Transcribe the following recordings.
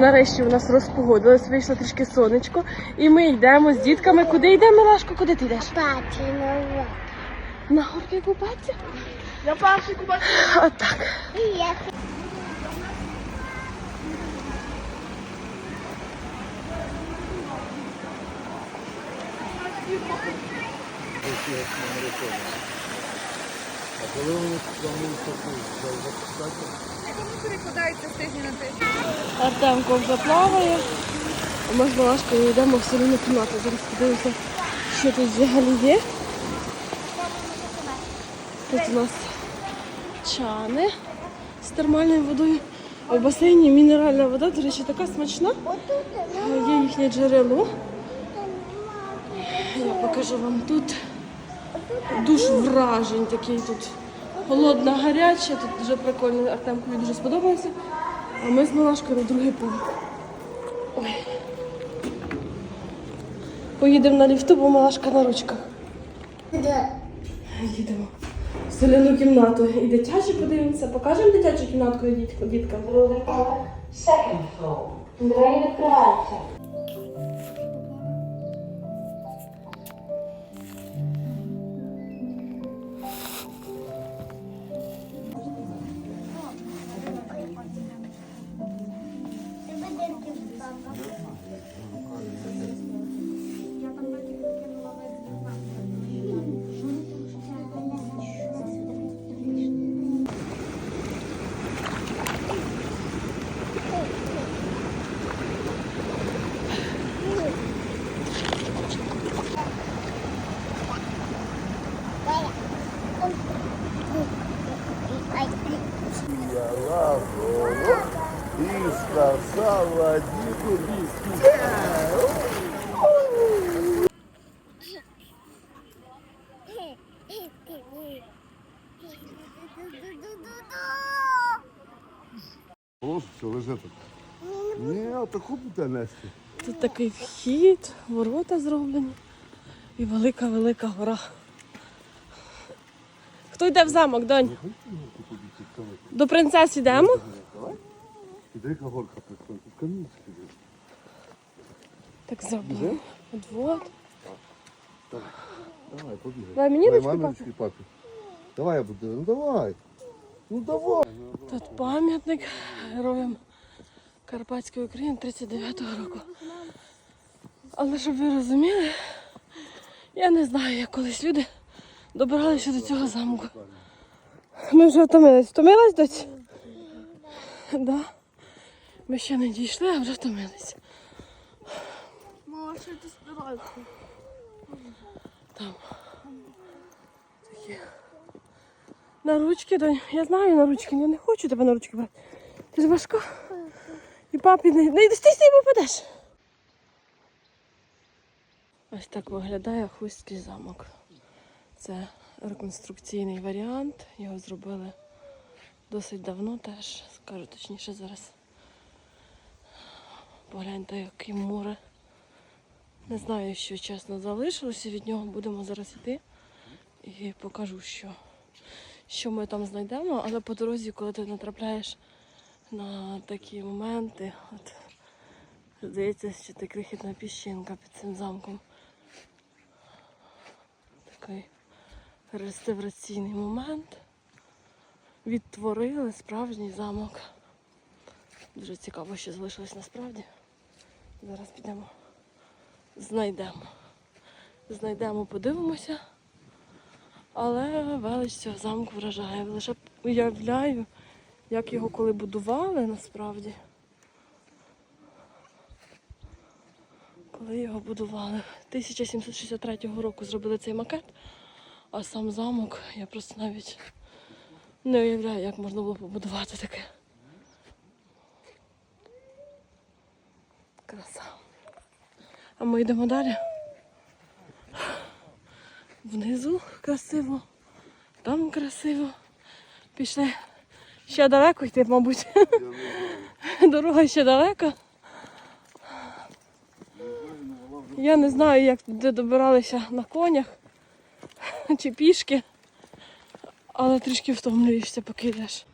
Нарешті у нас розпогодилось, вийшло трішки сонечко. І ми йдемо з дітками. Куди йдемо, Милашко? Куди ти йдеш? Патінова. На горки купатися? Я перший купатися. Отак. І я А коли вони планують запускати? Вони перекладаються з тижня на тиждень. Артемко вже плаває. Ми з Малашкою йдемо в соляну кімнату. Зараз подивимося, що тут взагалі є. Тут у нас чани з термальною водою. В басейні мінеральна вода, до речі, така смачна. Є їхнє джерело. Я покажу вам тут. Душ вражень такий тут. Холодна, гаряча, тут дуже прикольно. Артемкові дуже сподобалося. А ми з Малашкою на другий поверх. Ой. Поїдемо на ліфту, бо Малашка на ручках. Їдемо. В соляну кімнату. І дитячі подивимося. Покажемо дитячу кімнатку діткам. Second floor. Двері відкриваються. Діду віскі. Ось що лежить тут. Ні, таку буде нести. Тут такий вхід, ворота зроблені. І велика-велика гора. Хто йде в замок, донь? До принцес йдемо? Іди яка горка приходить, тут камінь сидить. Так зроблено. От. Давай, побігай. Дай мені ручку, мамі папі? ручки, папі. Давай я буду, ну давай. Ну давай. Тут пам'ятник героям Карпатської України 39-го року. Але щоб ви розуміли, я не знаю, як колись люди добиралися до цього замку. Ми вже втомились. Втомилась доць? Да. Ми ще не дійшли, а вже втомились. Мама, що ти співаєшся? Там. Такі. На ручки, донь. Я знаю на ручки, я не хочу тебе на ручки брати. Ти ж важко. І папі не. Не йди, стій, стій, попадеш. Ось так виглядає Хустський замок. Це реконструкційний варіант. Його зробили досить давно теж. Скажу точніше зараз. Погляньте, які море. Не знаю, що чесно залишилося від нього. Будемо зараз йти і покажу, що, що ми там знайдемо. Але по дорозі, коли ти натрапляєш на такі моменти, от здається, що ти крихітна піщинка під цим замком. Такий реставраційний момент. Відтворили справжній замок. Дуже цікаво, що залишилось насправді. Зараз підемо знайдемо. Знайдемо, подивимося. Але велич цього замку вражає. Лише уявляю, як його коли будували насправді. Коли його будували. 1763 року зробили цей макет, а сам замок я просто навіть не уявляю, як можна було побудувати таке. Краса. А ми йдемо далі. Внизу красиво, там красиво. Пішли. Ще далеко йти, мабуть. Дорога ще далека. Я не знаю, як туди добиралися на конях чи пішки, але трішки втомлюєшся, поки йдеш.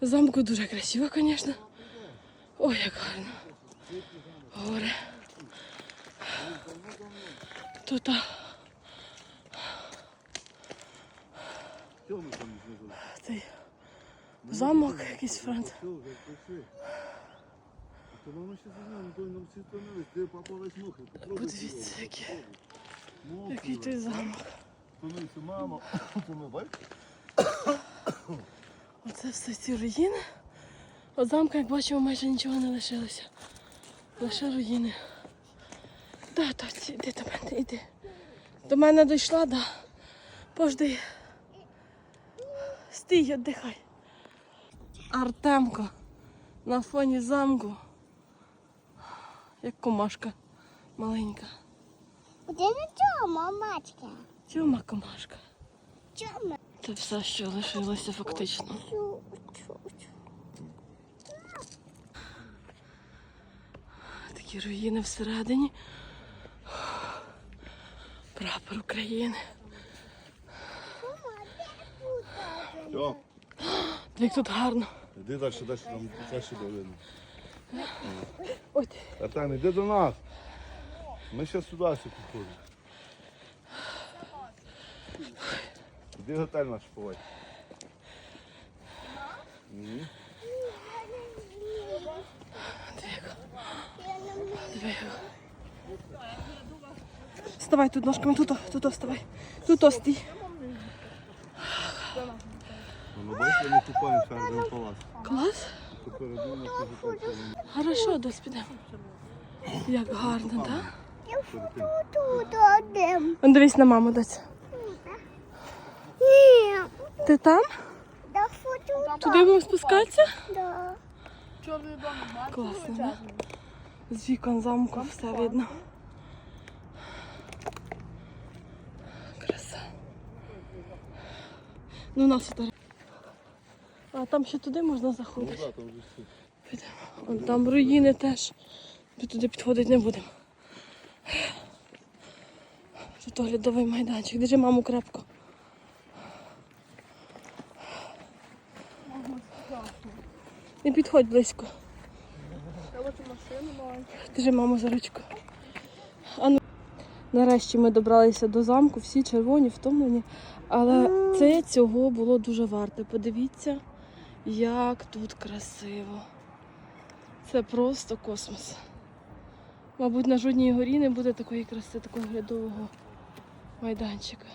Замку дуже красиво, звісно. Ой, як гарно. Горе. Тут цей замок якийсь франц. Подивіться, який, який той замок. Мама. Оце все ці руїни. От замка, як бачимо, майже нічого не лишилося. Лише руїни. Да, Тоці, іди до мене, іди. До мене дійшла, да. Пожди. Стій, віддихай. Артемко на фоні замку. Як комашка маленька. Де не чому, мамачка? Тьома комашка. Чому? Це все, що лишилося фактично. Такі руїни всередині. Прапор України. Як тут гарно. Іди далі, далі, там де видно. Ой, Артем, іди до нас. Ми ще сюди всі підходимо. Іди готель наш поводь. Ні. диви. Вставай тут ножками, тут, тут вставай. Тут стій. Ну. Клас. Хорошо, дось підемо. Як гарно, так? Да? Дивись на маму, доця. Ти там? Туди будемо спускатися? Да. Чорний бачиш? Класно, да? З вікон замку все видно. Краса. Ну, у нас фотографія. А там ще туди можна Ну заходити. там. Підемо. Вон там руїни теж. Ми туди підходити не будемо. Тут оглядовий майданчик. Держи маму крепко. Не підходь близько. Держи маму за ручку. А ну. Нарешті ми добралися до замку, всі червоні, втомлені. Але це цього було дуже варто. Подивіться, як тут красиво. Це просто космос. Мабуть, на жодній горі не буде такої краси, такого глядового майданчика.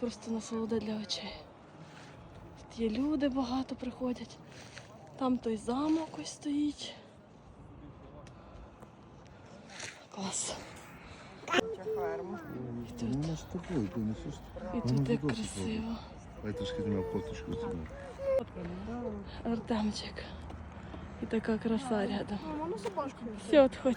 Просто насолода для очей. Є люди багато приходять. Там той замок ось стоїть. Клас. І тут, Ну, з тобою, ти несеш. і тут як красиво. Дай трошки зняв кофточку собі. Артемчик. І така краса рядом. Все, отходь.